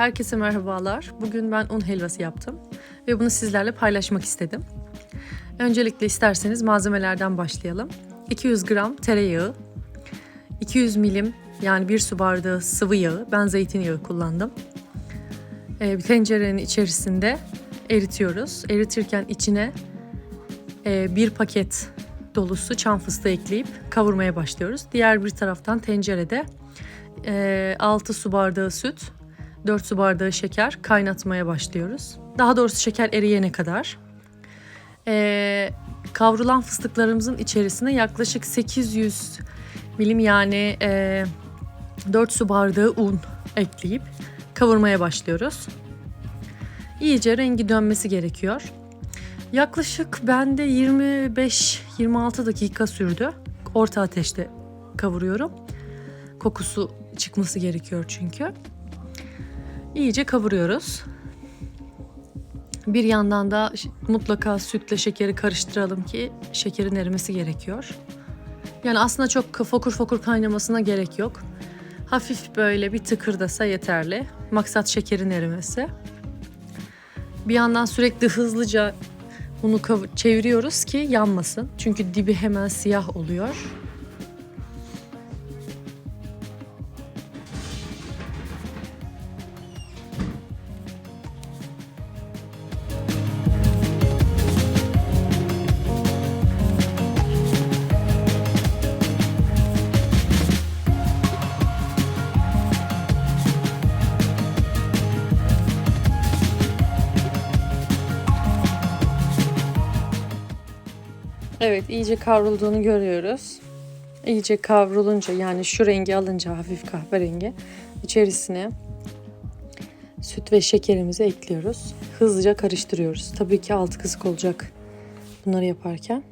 Herkese merhabalar. Bugün ben un helvası yaptım ve bunu sizlerle paylaşmak istedim. Öncelikle isterseniz malzemelerden başlayalım. 200 gram tereyağı, 200 milim yani bir su bardağı sıvı yağı, ben zeytinyağı kullandım. Ee, bir tencerenin içerisinde eritiyoruz. Eritirken içine e, bir paket dolusu çam fıstığı ekleyip kavurmaya başlıyoruz. Diğer bir taraftan tencerede e, 6 su bardağı süt, 4 su bardağı şeker kaynatmaya başlıyoruz. Daha doğrusu şeker eriyene kadar. E, kavrulan fıstıklarımızın içerisine yaklaşık 800 milim yani e, 4 su bardağı un ekleyip kavurmaya başlıyoruz. İyice rengi dönmesi gerekiyor. Yaklaşık bende 25-26 dakika sürdü. Orta ateşte kavuruyorum. Kokusu çıkması gerekiyor çünkü. İyice kavuruyoruz. Bir yandan da mutlaka sütle şekeri karıştıralım ki şekerin erimesi gerekiyor. Yani aslında çok fokur fokur kaynamasına gerek yok. Hafif böyle bir tıkırdasa yeterli. Maksat şekerin erimesi. Bir yandan sürekli hızlıca bunu çeviriyoruz ki yanmasın. Çünkü dibi hemen siyah oluyor. Evet iyice kavrulduğunu görüyoruz. İyice kavrulunca yani şu rengi alınca hafif kahverengi içerisine süt ve şekerimizi ekliyoruz. Hızlıca karıştırıyoruz. Tabii ki altı kısık olacak bunları yaparken.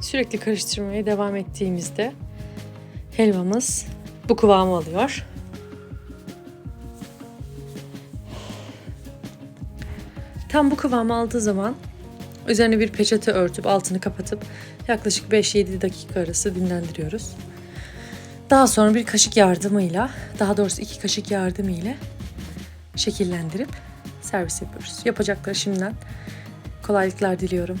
Sürekli karıştırmaya devam ettiğimizde helvamız bu kıvamı alıyor. Tam bu kıvamı aldığı zaman üzerine bir peçete örtüp altını kapatıp yaklaşık 5-7 dakika arası dinlendiriyoruz. Daha sonra bir kaşık yardımıyla, daha doğrusu iki kaşık yardımıyla şekillendirip servis yapıyoruz. Yapacakları şimdiden kolaylıklar diliyorum.